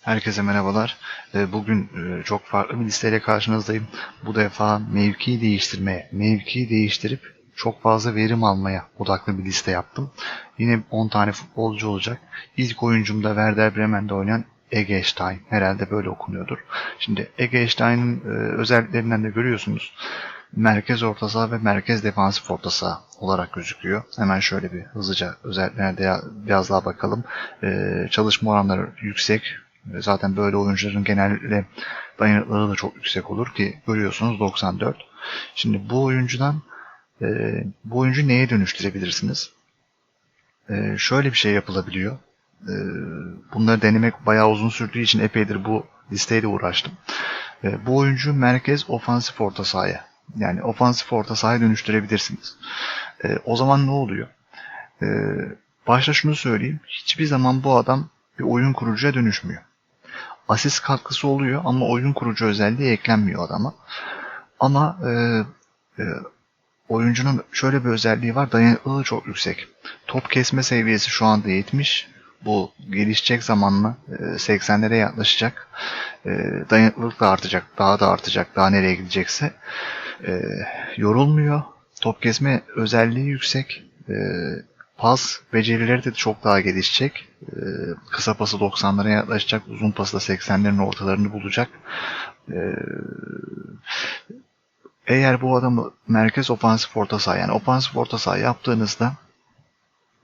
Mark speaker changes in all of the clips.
Speaker 1: Herkese merhabalar. Ee, Bugün e, çok farklı bir listeyle karşınızdayım. Bu defa mevki değiştirmeye, mevki değiştirip çok fazla verim almaya odaklı bir liste yaptım. Yine 10 tane futbolcu olacak. İlk oyuncum da Werder Bremen'de oynayan Ege Stein. Herhalde böyle okunuyordur. Şimdi Ege Stein'in e, özelliklerinden de görüyorsunuz. Merkez orta saha ve merkez defansif orta saha olarak gözüküyor. Hemen şöyle bir hızlıca özelliklerine biraz daha bakalım. Ee, çalışma oranları yüksek. Zaten böyle oyuncuların genelde dayanıklılığı da çok yüksek olur ki görüyorsunuz 94. Şimdi bu oyuncudan e, bu oyuncu neye dönüştürebilirsiniz? E, şöyle bir şey yapılabiliyor. E, bunları denemek bayağı uzun sürdüğü için epeydir bu listeyle uğraştım. E, bu oyuncu merkez ofansif orta sahaya yani ofansif orta sahaya dönüştürebilirsiniz. O zaman ne oluyor? E, başta şunu söyleyeyim. Hiçbir zaman bu adam bir oyun kurucuya dönüşmüyor. Asist katkısı oluyor ama oyun kurucu özelliği eklenmiyor adama. Ama e, e, oyuncunun şöyle bir özelliği var. Dayanıklılığı çok yüksek. Top kesme seviyesi şu anda 70. Bu gelişecek zamanla e, 80'lere yaklaşacak. E, dayanıklılık da artacak. Daha da artacak. Daha nereye gidecekse. E, yorulmuyor. Top kesme özelliği yüksek. Pas becerileri de çok daha gelişecek. Ee, kısa pası 90'lara yaklaşacak. Uzun pası da 80'lerin ortalarını bulacak. Ee, eğer bu adamı merkez ofansif orta saha yani ofansif orta saha yaptığınızda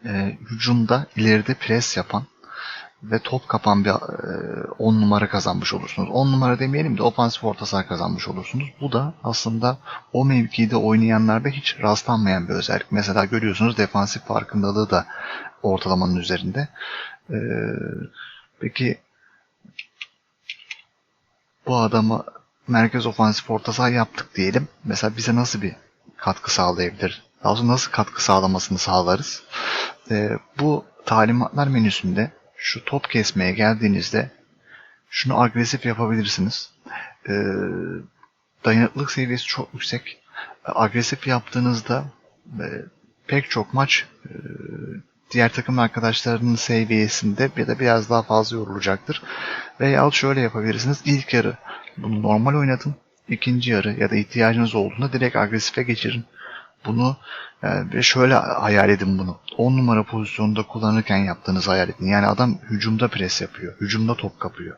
Speaker 1: e, hücumda ileride pres yapan ve top kapan bir 10 e, numara kazanmış olursunuz. 10 numara demeyelim de ofansif orta saha kazanmış olursunuz. Bu da aslında o mevkide oynayanlarda hiç rastlanmayan bir özellik. Mesela görüyorsunuz defansif farkındalığı da ortalamanın üzerinde. Ee, peki bu adamı merkez ofansif orta saha yaptık diyelim. Mesela bize nasıl bir katkı sağlayabilir? Daha sonra nasıl katkı sağlamasını sağlarız? Ee, bu talimatlar menüsünde şu top kesmeye geldiğinizde şunu agresif yapabilirsiniz. Ee, dayanıklılık seviyesi çok yüksek. Agresif yaptığınızda e, pek çok maç e, diğer takım arkadaşlarının seviyesinde ya da biraz daha fazla yorulacaktır. Veya şöyle yapabilirsiniz. İlk yarı bunu normal oynatın. İkinci yarı ya da ihtiyacınız olduğunda direkt agresife geçirin. Bunu ve şöyle hayal edin bunu. 10 numara pozisyonda kullanırken yaptığınız hayal edin. Yani adam hücumda pres yapıyor. Hücumda top kapıyor.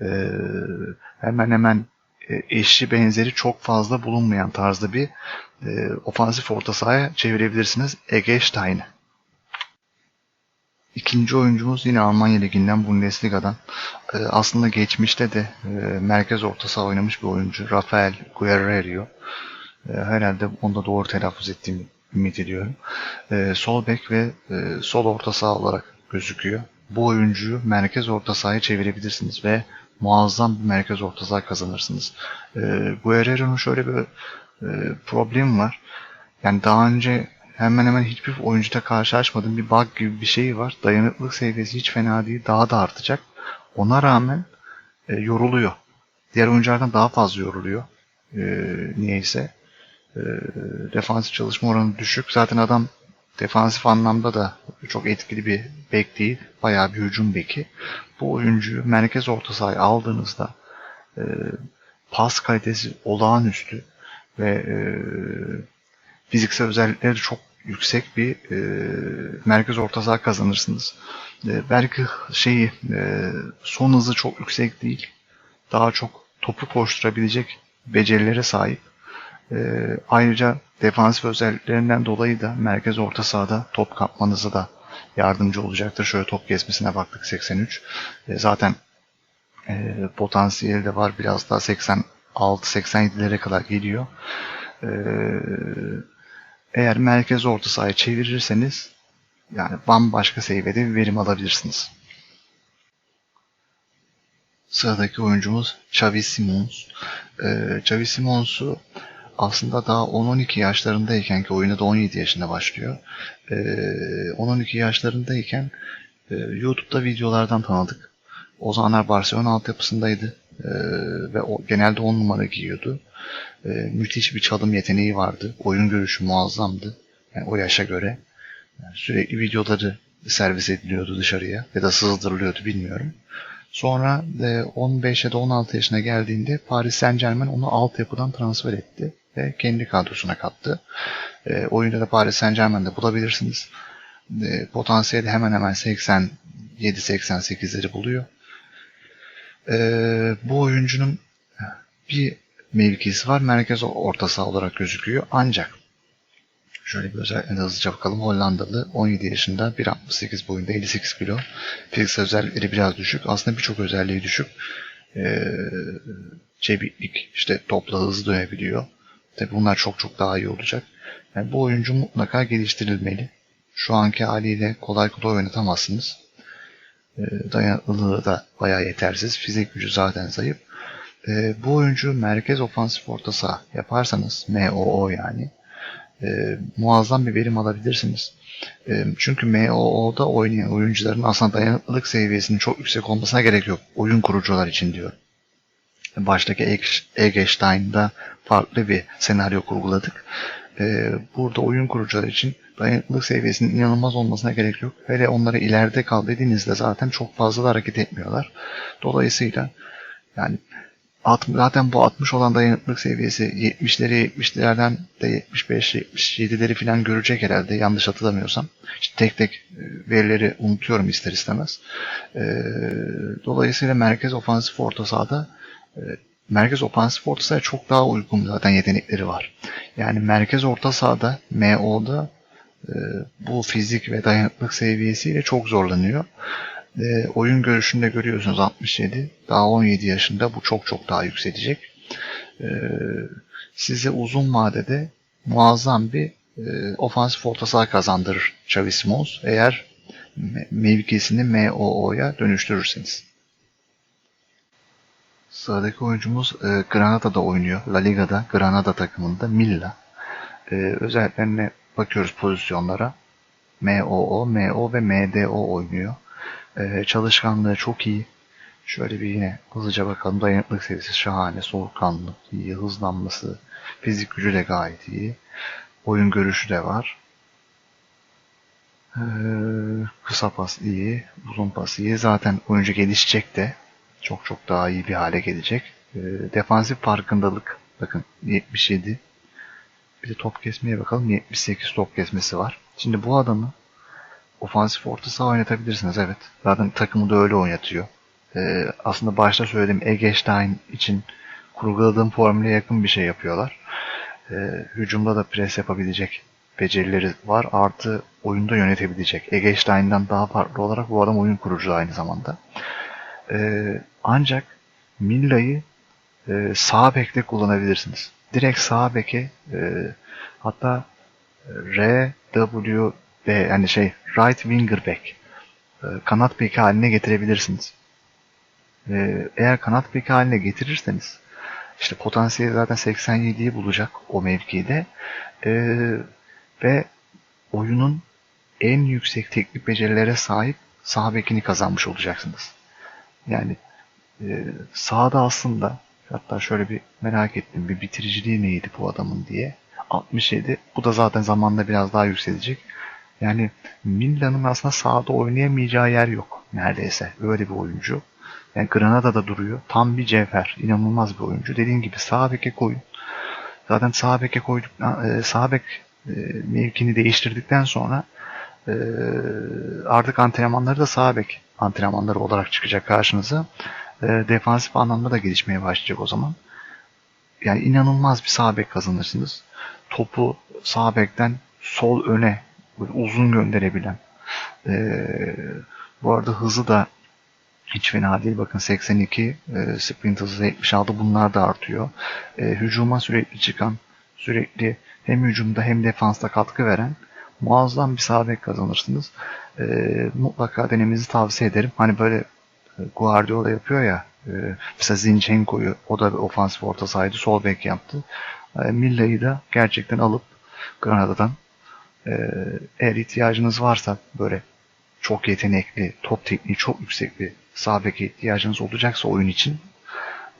Speaker 1: Ee, hemen hemen e, eşli benzeri çok fazla bulunmayan tarzda bir e, ofansif orta sahaya çevirebilirsiniz Ege Stein'i. İkinci oyuncumuz yine Almanya Ligi'nden Bundesliga'dan. E, aslında geçmişte de e, merkez orta saha oynamış bir oyuncu. Rafael Guerrero. E, herhalde onu da doğru telaffuz ettiğimi ümit ediyorum. E, sol bek ve e, sol orta saha olarak gözüküyor. Bu oyuncuyu merkez orta sahaya çevirebilirsiniz ve muazzam bir merkez orta saha kazanırsınız. E, Guerrero'nun şöyle bir e, problemi var. Yani daha önce hemen hemen hiçbir oyuncuda karşılaşmadığım bir bug gibi bir şey var. Dayanıklılık seviyesi hiç fena değil. Daha da artacak. Ona rağmen e, yoruluyor. Diğer oyunculardan daha fazla yoruluyor. E, niyeyse. E, defansif çalışma oranı düşük. Zaten adam defansif anlamda da çok etkili bir bek değil. Bayağı bir hücum beki. Bu oyuncuyu merkez orta sahaya aldığınızda e, pas kalitesi olağanüstü ve e, fiziksel özellikleri çok yüksek bir e, merkez orta saha kazanırsınız. E, belki şeyi e, son hızı çok yüksek değil. Daha çok topu koşturabilecek becerilere sahip. E, ayrıca defansif özelliklerinden dolayı da merkez orta sahada top kapmanıza da yardımcı olacaktır. Şöyle top kesmesine baktık 83. E, zaten e, potansiyeli de var. Biraz daha 86-87'lere kadar geliyor. E, eğer merkez orta sahaya çevirirseniz yani bambaşka seviyede bir verim alabilirsiniz. Sıradaki oyuncumuz Xavi Simons. Ee, Xavi Simons'u aslında daha 10-12 yaşlarındayken ki oyuna da 17 yaşında başlıyor. Ee, 10-12 yaşlarındayken e, YouTube'da videolardan tanıdık. O zamanlar Barcelona altyapısındaydı ee, ve o, genelde 10 numara giyiyordu. Ee, müthiş bir çalım yeteneği vardı. Oyun görüşü muazzamdı. Yani o yaşa göre. Yani sürekli videoları servis ediliyordu dışarıya ya da sızdırılıyordu bilmiyorum. Sonra e, 15 ya da 16 yaşına geldiğinde Paris Saint Germain onu altyapıdan transfer etti ve kendi kadrosuna kattı. E, oyunda da Paris Saint Germain'de bulabilirsiniz. E, potansiyeli hemen hemen 87-88'leri buluyor. E, bu oyuncunun bir mevkisi var. Merkez orta saha olarak gözüküyor. Ancak şöyle bir özellikle hızlıca bakalım. Hollandalı 17 yaşında 1.68 boyunda 58 kilo. Fiziksel özellikleri biraz düşük. Aslında birçok özelliği düşük. Ee, çeviklik, işte topla hızlı dönebiliyor. Tabi bunlar çok çok daha iyi olacak. Yani bu oyuncu mutlaka geliştirilmeli. Şu anki haliyle kolay kolay oynatamazsınız. Ee, dayanıklılığı da bayağı yetersiz. Fizik gücü zaten zayıf. Ee, bu oyuncu merkez ofansif orta saha yaparsanız MOO yani e, muazzam bir verim alabilirsiniz. E, çünkü MOO'da oynayan oyuncuların aslında dayanıklılık seviyesinin çok yüksek olmasına gerek yok. Oyun kurucular için diyor. Baştaki Egestein'da farklı bir senaryo kurguladık. E, burada oyun kurucular için dayanıklılık seviyesinin inanılmaz olmasına gerek yok. Hele onlara ileride kal dediğinizde zaten çok fazla da hareket etmiyorlar. Dolayısıyla yani zaten bu 60 olan dayanıklılık seviyesi 70'leri 70'lerden de 75 77'leri falan görecek herhalde yanlış hatırlamıyorsam. İşte tek tek e, verileri unutuyorum ister istemez. E, dolayısıyla merkez ofansif orta sahada merkez ofansif orta sahaya çok daha uygun zaten yetenekleri var. Yani merkez orta sahada MO'da bu fizik ve dayanıklık seviyesiyle çok zorlanıyor. E, oyun görüşünde görüyorsunuz 67. Daha 17 yaşında bu çok çok daha yükselecek. E, size uzun vadede muazzam bir e, ofansif orta saha kazandırır Xavi Simons eğer mevkisini MOO'ya dönüştürürseniz. Sıradaki oyuncumuz e, Granada'da oynuyor. La Liga'da Granada takımında Milla. E, özelliklerine bakıyoruz pozisyonlara. MOO, MO ve MDO oynuyor. Ee, çalışkanlığı çok iyi. Şöyle bir yine hızlıca bakalım. Dayanıklık seviyesi şahane. Soğukkanlı iyi. Hızlanması, fizik gücü de gayet iyi. Oyun görüşü de var. Ee, kısa pas iyi. Uzun pas iyi. Zaten oyuncu gelişecek de çok çok daha iyi bir hale gelecek. Ee, defansif farkındalık bakın 77. Bir de top kesmeye bakalım. 78 top kesmesi var. Şimdi bu adamı ofansif orta saha oynatabilirsiniz evet. Zaten takımı da öyle oynatıyor. Ee, aslında başta söylediğim Egestein için kurguladığım formüle yakın bir şey yapıyorlar. Ee, hücumda da pres yapabilecek becerileri var. Artı oyunda yönetebilecek. Egestein'den daha farklı olarak bu adam oyun kurucu aynı zamanda. Ee, ancak Milla'yı e, sağ bekte kullanabilirsiniz. Direkt sağ beke e, hatta R, W, B yani şey right winger back e, kanat beki haline getirebilirsiniz. E, eğer kanat beki haline getirirseniz işte potansiyeli zaten 87'yi bulacak o mevkide e, ve oyunun en yüksek teknik becerilere sahip sağ bekini kazanmış olacaksınız. Yani e, sahada aslında hatta şöyle bir merak ettim bir bitiriciliği neydi bu adamın diye. 67. Bu da zaten zamanla biraz daha yükselecek. Yani Milan'ın aslında sahada oynayamayacağı yer yok neredeyse. Öyle bir oyuncu. Yani Granada'da duruyor. Tam bir cevher. İnanılmaz bir oyuncu. Dediğim gibi sağ beke koyun. Zaten sağ beke koyduk. E, sağ bek e, mevkini değiştirdikten sonra e, artık antrenmanları da sağ bek antrenmanları olarak çıkacak karşınıza. Defansif anlamda da gelişmeye başlayacak o zaman. Yani inanılmaz bir sağ bek kazanırsınız. Topu sağ bekten sol öne uzun gönderebilen. Ee, bu arada hızı da hiç fena değil. Bakın 82, e, sprint hızı 76 bunlar da artıyor. E, hücuma sürekli çıkan, sürekli hem hücumda hem defansta katkı veren muazzam bir sağ kazanırsınız. E, mutlaka denemenizi tavsiye ederim. Hani böyle e, Guardiola yapıyor ya e, mesela Zinchenko'yu o da bir ofansif orta sahaydı. Sol bek yaptı. E, Milla'yı da gerçekten alıp Granada'dan ee, eğer ihtiyacınız varsa böyle çok yetenekli, top tekniği çok yüksek bir sağ beke ihtiyacınız olacaksa oyun için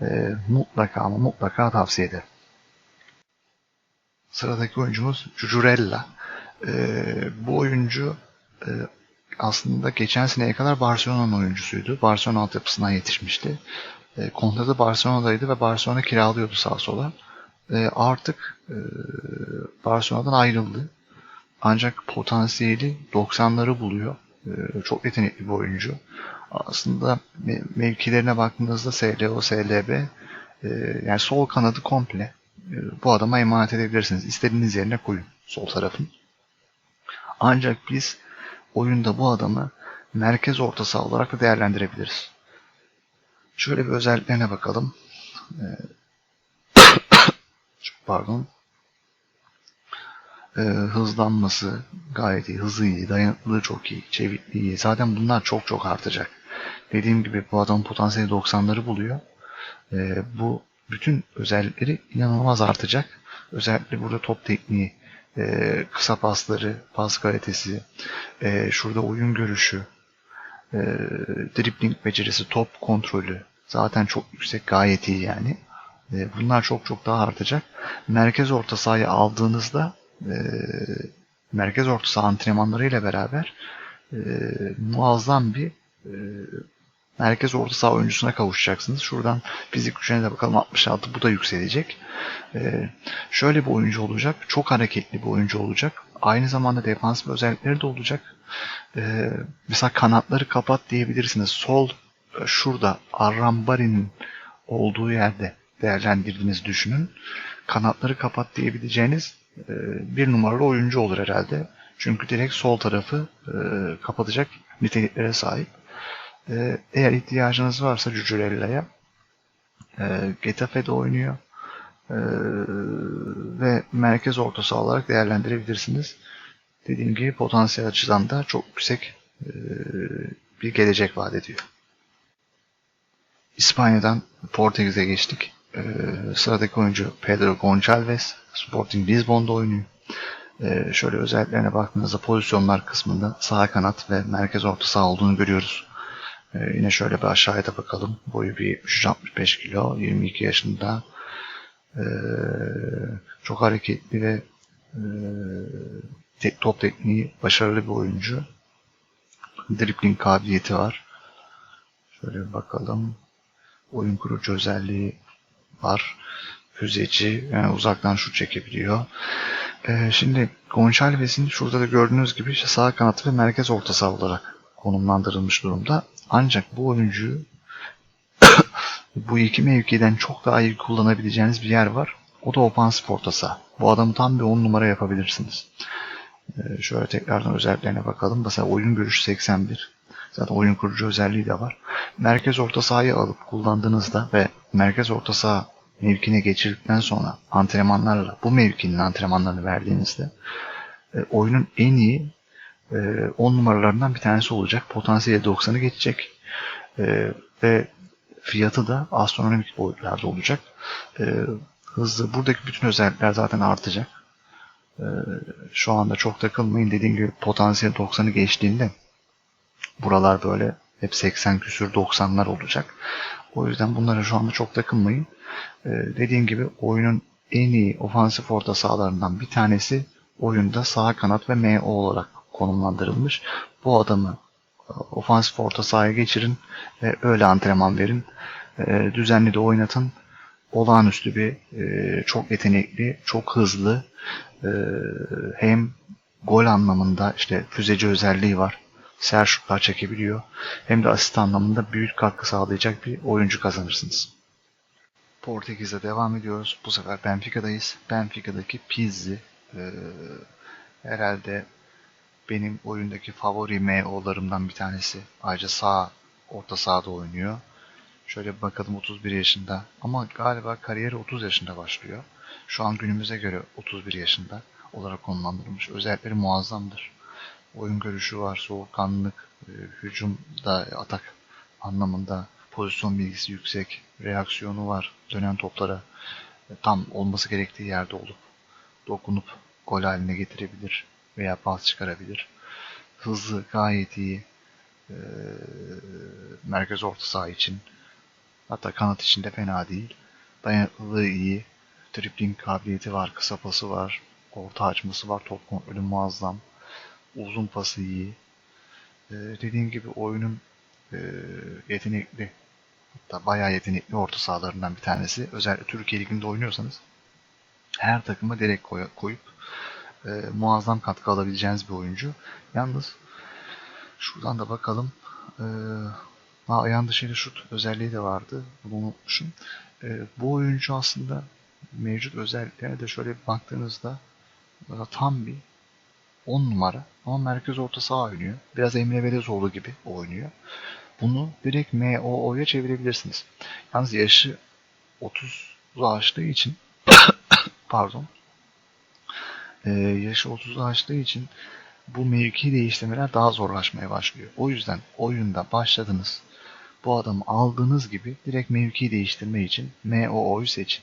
Speaker 1: e, mutlaka ama mutlaka tavsiye ederim. Sıradaki oyuncumuz Cucurella. E, bu oyuncu e, aslında geçen seneye kadar Barcelona'nın oyuncusuydu. Barcelona altyapısından yetişmişti. E, kontratı Barcelona'daydı ve Barcelona kiralıyordu sağa sola. E, artık e, Barcelona'dan ayrıldı. Ancak potansiyeli 90'ları buluyor. E, çok yetenekli bir oyuncu. Aslında me- mevkilerine baktığınızda SLO, SLB e, yani sol kanadı komple e, bu adama emanet edebilirsiniz. İstediğiniz yerine koyun sol tarafın. Ancak biz oyunda bu adamı merkez orta saha olarak da değerlendirebiliriz. Şöyle bir özelliklerine bakalım. Ee, çok pardon. Ee, hızlanması gayet iyi, hızı iyi, dayanıklılığı çok iyi, çevikliği iyi. Zaten bunlar çok çok artacak. Dediğim gibi bu adamın potansiyeli 90'ları buluyor. Ee, bu bütün özellikleri inanılmaz artacak. Özellikle burada top tekniği, e, kısa pasları, pas kalitesi, e, şurada oyun görüşü, e, dribbling becerisi, top kontrolü zaten çok yüksek, gayet iyi yani. E, bunlar çok çok daha artacak. Merkez orta sahayı aldığınızda e, merkez orta saha antrenmanlarıyla beraber e, muazzam bir e, merkez orta saha oyuncusuna kavuşacaksınız. Şuradan fizik gücüne de bakalım 66 bu da yükselecek. Ee, şöyle bir oyuncu olacak. Çok hareketli bir oyuncu olacak. Aynı zamanda defansif özellikleri de olacak. Ee, mesela kanatları kapat diyebilirsiniz. Sol e, şurada Arrambari'nin olduğu yerde değerlendirdiğinizi düşünün. Kanatları kapat diyebileceğiniz e, bir numaralı oyuncu olur herhalde. Çünkü direkt sol tarafı e, kapatacak niteliklere sahip. E, eğer ihtiyacınız varsa Cucurella'ya e, Getafe'de oynuyor. E, ve merkez orta saha olarak değerlendirebilirsiniz. Dediğim gibi potansiyel açıdan da çok yüksek e, bir gelecek vaat ediyor. İspanya'dan Portekiz'e geçtik. E, sıradaki oyuncu Pedro Gonçalves. Sporting Lisbon'da oynuyor. E, şöyle özelliklerine baktığınızda pozisyonlar kısmında sağ kanat ve merkez orta saha olduğunu görüyoruz. E, yine şöyle bir aşağıya da bakalım. Boyu bir 365 kilo, 22 yaşında. E, çok hareketli ve e, tek top tekniği başarılı bir oyuncu. Dribbling kabiliyeti var. Şöyle bir bakalım. Oyun kurucu özelliği var. Füzeci, yani uzaktan şut çekebiliyor. Ee, şimdi Gonçalves'in şurada da gördüğünüz gibi işte sağ kanatı ve merkez orta saha olarak konumlandırılmış durumda. Ancak bu oyuncuyu bu iki mevkiden çok daha iyi kullanabileceğiniz bir yer var. O da ofansif orta saha. Bu adamı tam bir 10 numara yapabilirsiniz. Ee, şöyle tekrardan özelliklerine bakalım. Mesela oyun görüşü 81. Zaten oyun kurucu özelliği de var. Merkez orta sahayı alıp kullandığınızda ve merkez orta saha mevkine geçirdikten sonra antrenmanlarla bu mevkinin antrenmanlarını verdiğinizde e, oyunun en iyi 10 numaralarından bir tanesi olacak. Potansiyeli 90'ı geçecek. E, ve fiyatı da astronomik boyutlarda olacak. E, hızlı. Buradaki bütün özellikler zaten artacak. Şu anda çok takılmayın. Dediğim gibi potansiyel 90'ı geçtiğinde buralar böyle hep 80 küsür 90'lar olacak. O yüzden bunlara şu anda çok takılmayın. Ee, dediğim gibi oyunun en iyi ofansif orta sahalarından bir tanesi oyunda sağ kanat ve MO olarak konumlandırılmış. Bu adamı e, ofansif orta sahaya geçirin ve öyle antrenman verin. E, düzenli de oynatın. Olağanüstü bir, e, çok yetenekli, çok hızlı hem gol anlamında işte füzeci özelliği var. Ser şutlar çekebiliyor. Hem de asist anlamında büyük katkı sağlayacak bir oyuncu kazanırsınız. Portekiz'e devam ediyoruz. Bu sefer Benfica'dayız. Benfica'daki Pizzi e, herhalde benim oyundaki favori MO'larımdan bir tanesi. Ayrıca sağ orta sahada oynuyor. Şöyle bir bakalım 31 yaşında. Ama galiba kariyeri 30 yaşında başlıyor. Şu an günümüze göre 31 yaşında olarak konumlandırılmış. Özellikleri muazzamdır. Oyun görüşü var, soğukkanlılık, e, hücumda atak anlamında pozisyon bilgisi yüksek, reaksiyonu var. Dönen toplara e, tam olması gerektiği yerde olup dokunup gol haline getirebilir veya pas çıkarabilir. Hızlı, gayet iyi. E, merkez orta saha için hatta kanat için de fena değil. Dayanıklılığı iyi. Dribbling kabiliyeti var, kısa pası var, orta açması var, top kontrolü muazzam. Uzun pası iyi. Ee, dediğim gibi oyunun e, yetenekli hatta bayağı yetenekli orta sahalarından bir tanesi. Özellikle Türkiye Ligi'nde oynuyorsanız her takıma direkt koy- koyup e, muazzam katkı alabileceğiniz bir oyuncu. Yalnız şuradan da bakalım. E, ha, ayağın dışıyla şut özelliği de vardı. Bunu unutmuşum. E, bu oyuncu aslında mevcut özelliklerine de şöyle bir baktığınızda e, tam bir 10 numara ama merkez orta saha oynuyor. Biraz Emre Belezoğlu gibi oynuyor. Bunu direkt MOO'ya çevirebilirsiniz. Yalnız yaşı 30'u aştığı için pardon ee, yaşı 30'u aştığı için bu mevki değiştirmeler daha zorlaşmaya başlıyor. O yüzden oyunda başladınız. Bu adamı aldığınız gibi direkt mevki değiştirme için MOO'yu seçin.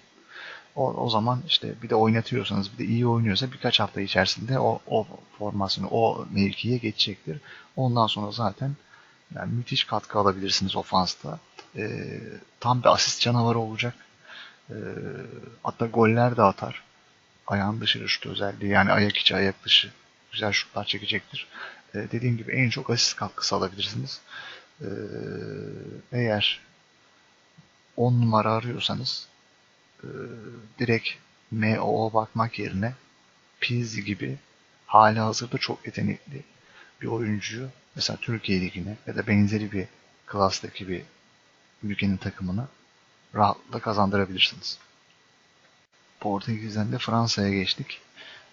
Speaker 1: O, o zaman işte bir de oynatıyorsanız bir de iyi oynuyorsa birkaç hafta içerisinde o, o formasyonu o mevkiye geçecektir. Ondan sonra zaten yani müthiş katkı alabilirsiniz ofansta. Ee, tam bir asist canavarı olacak. Ee, hatta goller de atar. Ayağın dışı şut özelliği yani ayak içi ayak dışı güzel şutlar çekecektir. Ee, dediğim gibi en çok asist katkısı alabilirsiniz. Ee, eğer 10 numara arıyorsanız e, direkt MO'ya bakmak yerine Pizzi gibi hali hazırda çok yetenekli bir oyuncuyu mesela Türkiye Ligi'ne ya da benzeri bir klastaki bir ülkenin takımını rahatlıkla kazandırabilirsiniz. Portekiz'den de Fransa'ya geçtik.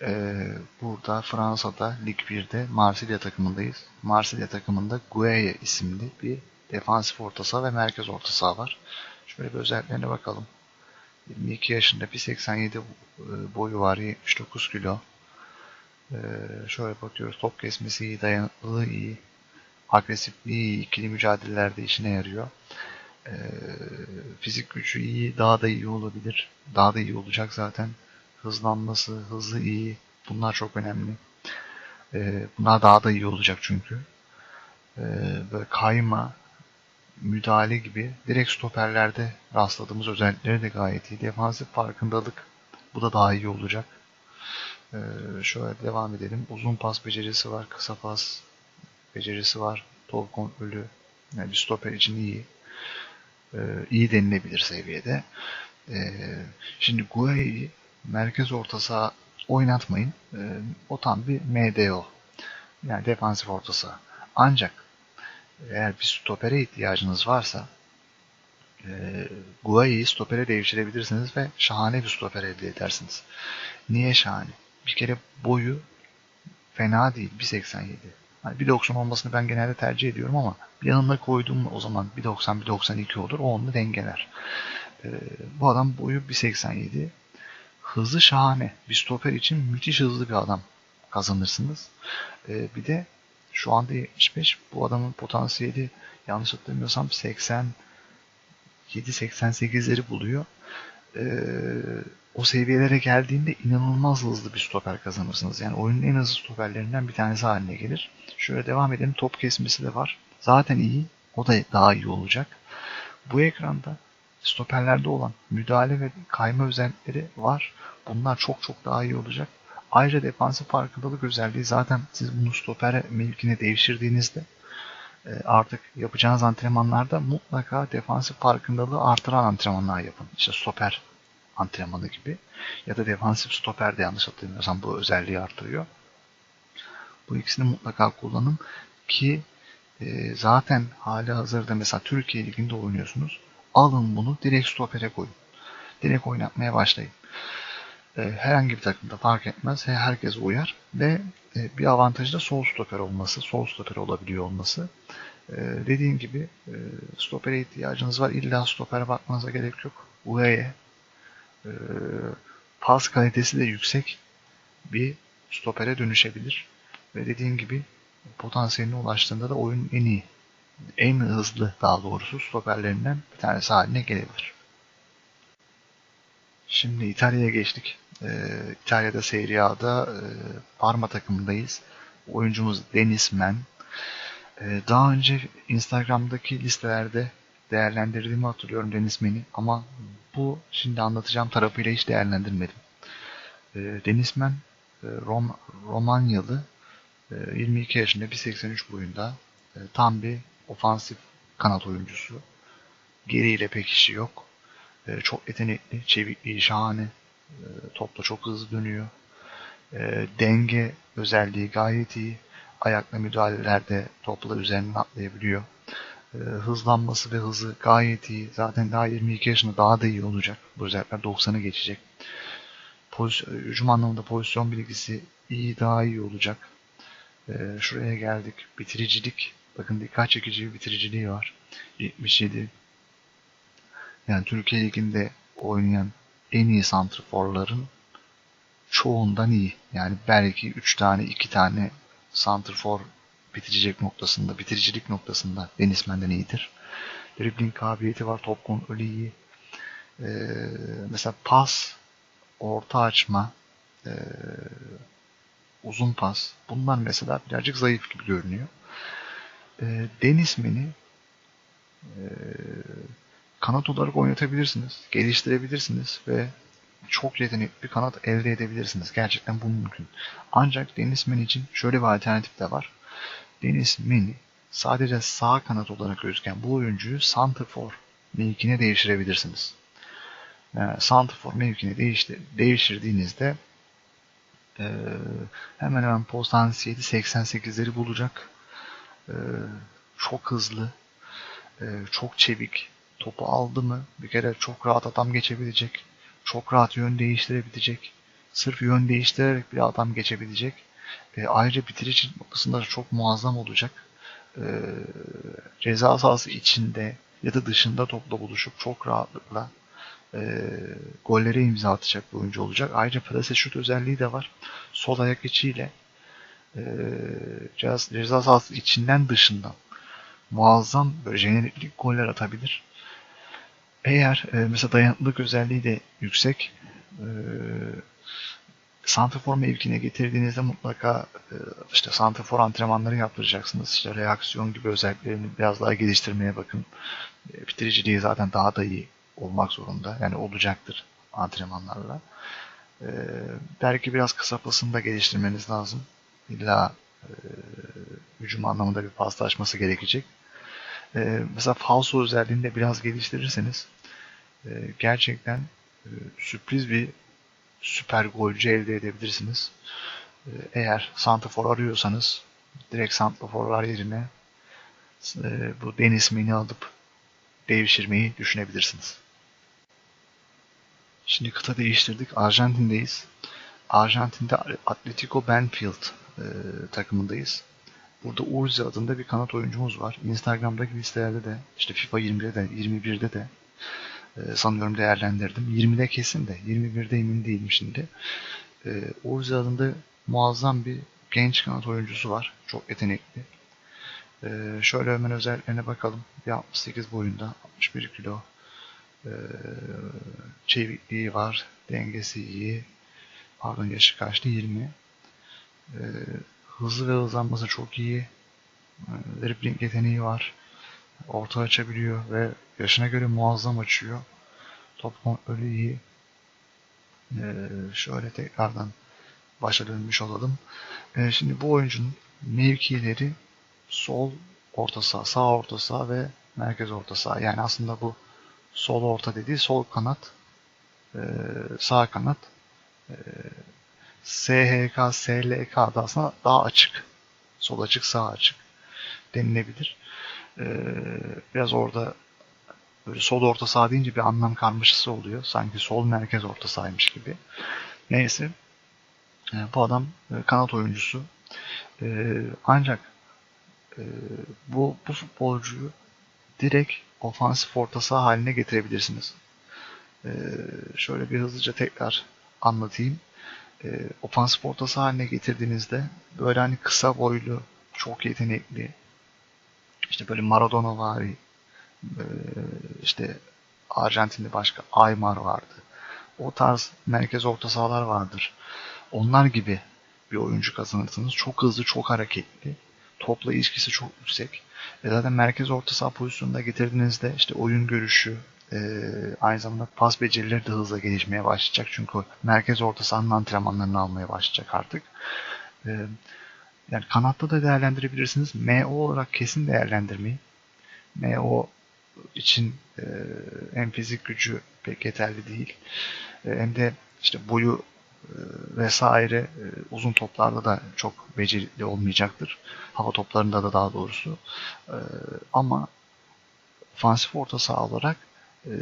Speaker 1: Ee, burada Fransa'da Lig 1'de Marsilya takımındayız. Marsilya takımında Gueye isimli bir defansif orta saha ve merkez orta saha var. Şöyle bir özelliklerine bakalım. 22 yaşında 1.87 boyu var, 79 kilo. Ee, şöyle bakıyoruz. Top kesmesi iyi, dayanıklılığı iyi, agresifliği iyi, ikili mücadelelerde işine yarıyor. Ee, fizik gücü iyi, daha da iyi olabilir. Daha da iyi olacak zaten. Hızlanması, hızı iyi. Bunlar çok önemli. Ee, bunlar daha da iyi olacak çünkü. Ee, böyle kayma, müdahale gibi direkt stoperlerde rastladığımız özellikleri de gayet iyi. Defansif farkındalık bu da daha iyi olacak. Ee, şöyle devam edelim. Uzun pas becerisi var, kısa pas becerisi var. Top kontrolü yani bir stoper için iyi. Ee, iyi denilebilir seviyede. Ee, şimdi Guay'i merkez orta saha oynatmayın. Ee, o tam bir MDO. Yani defansif orta saha. Ancak eğer bir stopere ihtiyacınız varsa e, stopere devşirebilirsiniz ve şahane bir stoper elde edersiniz. Niye şahane? Bir kere boyu fena değil. 1.87. Hani 1.90 olmasını ben genelde tercih ediyorum ama yanına koyduğum o zaman 1.90 1.92 olur. O onu dengeler. E, bu adam boyu 1.87. Hızı şahane. Bir stoper için müthiş hızlı bir adam kazanırsınız. E, bir de şu anda 75. Bu adamın potansiyeli yanlış hatırlamıyorsam 80 7-88'leri buluyor. Ee, o seviyelere geldiğinde inanılmaz hızlı bir stoper kazanırsınız. Yani oyunun en hızlı stoperlerinden bir tanesi haline gelir. Şöyle devam edelim. Top kesmesi de var. Zaten iyi. O da daha iyi olacak. Bu ekranda stoperlerde olan müdahale ve kayma özellikleri var. Bunlar çok çok daha iyi olacak. Ayrıca defansif farkındalık özelliği zaten siz bunu stoper mevkine devşirdiğinizde e, artık yapacağınız antrenmanlarda mutlaka defansif farkındalığı artıran antrenmanlar yapın. İşte stoper antrenmanı gibi ya da defansif stoper de yanlış hatırlamıyorsam bu özelliği artırıyor. Bu ikisini mutlaka kullanın ki e, zaten hali hazırda mesela Türkiye Ligi'nde oynuyorsunuz. Alın bunu direkt stopere koyun. Direkt oynatmaya başlayın. E, herhangi bir takımda fark etmez. Herkes uyar ve e, bir avantajı da sol stoper olması, sol stoper olabiliyor olması. E, dediğim gibi stopere ihtiyacınız var. İlla stopere bakmanıza gerek yok. UE'ye e, pas kalitesi de yüksek bir stopere dönüşebilir. Ve dediğim gibi potansiyeline ulaştığında da oyunun en iyi, en hızlı daha doğrusu stoperlerinden bir tanesi haline gelebilir. Şimdi İtalya'ya geçtik. Ee, İtalya'da Serie A'da e, Parma takımındayız. Oyuncumuz Denis Men. Ee, daha önce Instagram'daki listelerde değerlendirdiğimi hatırlıyorum Denis Men'i ama bu şimdi anlatacağım tarafıyla hiç değerlendirmedim. Ee, Denis Men e, Rom, Romanyalı e, 22 yaşında 1.83 boyunda e, tam bir ofansif kanat oyuncusu. Geriyle pek işi yok. E, çok yetenekli, çevikliği şahane. E, topla çok hızlı dönüyor. E, denge özelliği gayet iyi. Ayakla müdahalelerde topla üzerinden atlayabiliyor. Hızlanması ve hızı gayet iyi. Zaten daha 22 yaşında daha da iyi olacak. Bu özellikler 90'ı geçecek. Pozisyon, hücum anlamında pozisyon bilgisi iyi, daha iyi olacak. Şuraya geldik. Bitiricilik. Bakın dikkat çekici bir bitiriciliği var. 77. Yani Türkiye Ligi'nde oynayan en iyi santrforların çoğundan iyi. Yani belki 3 tane 2 tane santrfor bitirecek noktasında, bitiricilik noktasında Denizmen'den iyidir. Dribbling kabiliyeti var, top kontrolü iyi. Ee, mesela pas, orta açma, e, uzun pas. Bunlar mesela birazcık zayıf gibi görünüyor. E, Denizmen'i e, kanat olarak oynatabilirsiniz, geliştirebilirsiniz ve çok yetenekli bir kanat elde edebilirsiniz. Gerçekten bu mümkün. Ancak Deniz Meni için şöyle bir alternatif de var. Deniz Meni sadece sağ kanat olarak gözüken bu oyuncuyu Santrfor mevkine değiştirebilirsiniz. Yani Santrfor mevkine değiştir değiştirdiğinizde e, hemen hemen potansiyeli 88'leri bulacak. E, çok hızlı, e, çok çevik. Topu aldı mı bir kere çok rahat adam geçebilecek çok rahat yön değiştirebilecek. Sırf yön değiştirerek bir adam geçebilecek. E, ayrıca bitirici noktasında da çok muazzam olacak. E, ceza sahası içinde ya da dışında topla buluşup çok rahatlıkla e, gollere imza atacak bir oyuncu olacak. Ayrıca plase şut özelliği de var. Sol ayak içiyle e, ceza, ceza sahası içinden dışından muazzam böyle jeneriklik goller atabilir. Eğer e, mesela dayanıklılık özelliği de yüksek e, santrafor mevkine getirdiğinizde mutlaka e, işte santrafor antrenmanları yaptıracaksınız. İşte reaksiyon gibi özelliklerini biraz daha geliştirmeye bakın. E, bitiriciliği zaten daha da iyi olmak zorunda. Yani olacaktır antrenmanlarla. E, belki biraz kısa pasını da geliştirmeniz lazım. İlla e, hücum anlamında bir paslaşması gerekecek. E, mesela falso özelliğini de biraz geliştirirseniz e, gerçekten e, sürpriz bir süper golcü elde edebilirsiniz. E, eğer santrafor arıyorsanız direkt santraforlar yerine e, bu Deniz Mini alıp devşirmeyi düşünebilirsiniz. Şimdi kıta değiştirdik. Arjantin'deyiz. Arjantin'de Atletico Benfield e, takımındayız. Burada Urzi adında bir kanat oyuncumuz var. Instagram'daki listelerde de işte FIFA 20'de de 21'de de e, sanıyorum değerlendirdim. 20'de kesin de 21'de emin değilim şimdi. E, Urzi adında muazzam bir genç kanat oyuncusu var. Çok yetenekli. E, şöyle hemen özelliklerine bakalım. Bir 68 boyunda 61 kilo. E, çevikliği var. Dengesi iyi. Pardon yaşı kaçtı? 20. E, Hızlı ve hızlanması çok iyi. Ee, dribbling yeteneği var. Orta açabiliyor ve yaşına göre muazzam açıyor. Top kontrolü iyi. Ee, şöyle tekrardan başa dönmüş olalım. Ee, şimdi bu oyuncunun mevkileri sol orta saha, sağ orta saha ve merkez orta saha. Yani aslında bu sol orta dediği sol kanat, sağ kanat, SHK, SLK da aslında daha açık. Sol açık, sağ açık denilebilir. Ee, biraz orada böyle sol orta saha deyince bir anlam karmaşası oluyor. Sanki sol merkez orta sahaymış gibi. Neyse. Ee, bu adam e, kanat oyuncusu. Ee, ancak e, bu, bu futbolcuyu direkt ofansif orta saha haline getirebilirsiniz. Şöyle bir hızlıca tekrar anlatayım e, ofansif ortası haline getirdiğinizde böyle hani kısa boylu, çok yetenekli, işte böyle Maradona var, e, işte Arjantin'de başka Aymar vardı. O tarz merkez orta sahalar vardır. Onlar gibi bir oyuncu kazanırsınız. Çok hızlı, çok hareketli. Topla ilişkisi çok yüksek. E zaten merkez orta saha pozisyonunda getirdiğinizde işte oyun görüşü, e, aynı zamanda pas becerileri de hızla gelişmeye başlayacak. Çünkü merkez orta sahanın antrenmanlarını almaya başlayacak artık. E, Yani kanatta da değerlendirebilirsiniz. MO olarak kesin değerlendirmeyi. MO için e, hem fizik gücü pek yeterli değil. E, hem de işte boyu e, vesaire e, uzun toplarda da çok becerikli olmayacaktır. Hava toplarında da daha doğrusu. E, ama ofansif orta saha olarak e,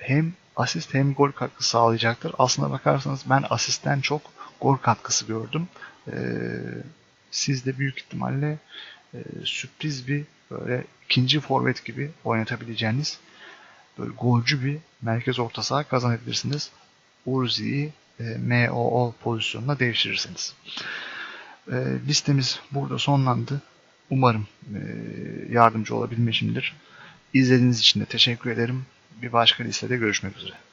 Speaker 1: hem asist hem gol katkısı sağlayacaktır. Aslına bakarsanız ben asistten çok gol katkısı gördüm. E, siz de büyük ihtimalle e, sürpriz bir böyle ikinci forvet gibi oynatabileceğiniz böyle golcü bir merkez orta saha kazanabilirsiniz. Urzi'yi e, MOO pozisyonuna devşirirsiniz. E, listemiz burada sonlandı. Umarım e, yardımcı olabilmişimdir. İzlediğiniz için de teşekkür ederim. Bir başka listede görüşmek üzere.